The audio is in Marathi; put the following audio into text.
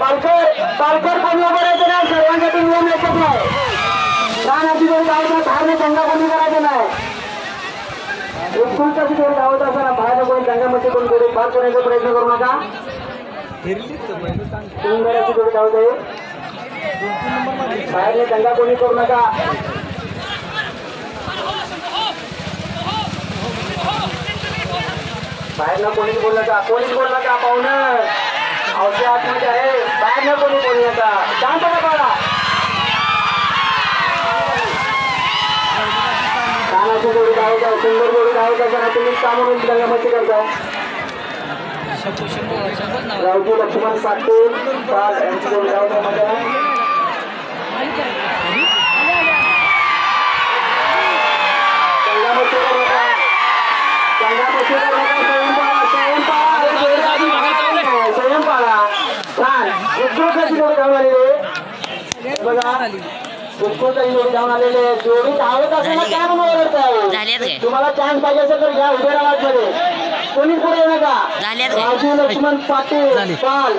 पालकर पालकर कोणी उभं राहायचं नाही? सर्वांसाठी नियम लक्षात नाही. छान अशी गावचा धारने दंगा कोणी करायचं नाही? उत्कृष्ट अशी गावत असताना बाहेर कोणी दंगामध्ये कोण गोडी पार करण्याचा प्रयत्न करू नका. गोडी आहे. बाहेरने दंगा कोणी करू नका. बाहेर ना कोणीच बोलू नका कोणीच बोलू नका पाहुणं? अवघ्या आतमध्ये आहे. बाहेर ना कोणी बोलू नका शांतता बाळा. कानाची गोडी धावत आहे सुंदर गोडी धावत जरा तुम्ही का म्हणून दंगामस्ती करता रावजी लक्ष्मण साठे पाल यांची जोडी धावत आहे मध्ये दंगामस्ती करू नका बघा. आलेली काय म्हणून ओरडताय? तुम्हाला चान्स पाहिजे असेल तर घ्या उभे राहा मध्ये. कोणीच पुढे नका? राजू लक्ष्मण पाटील पाल.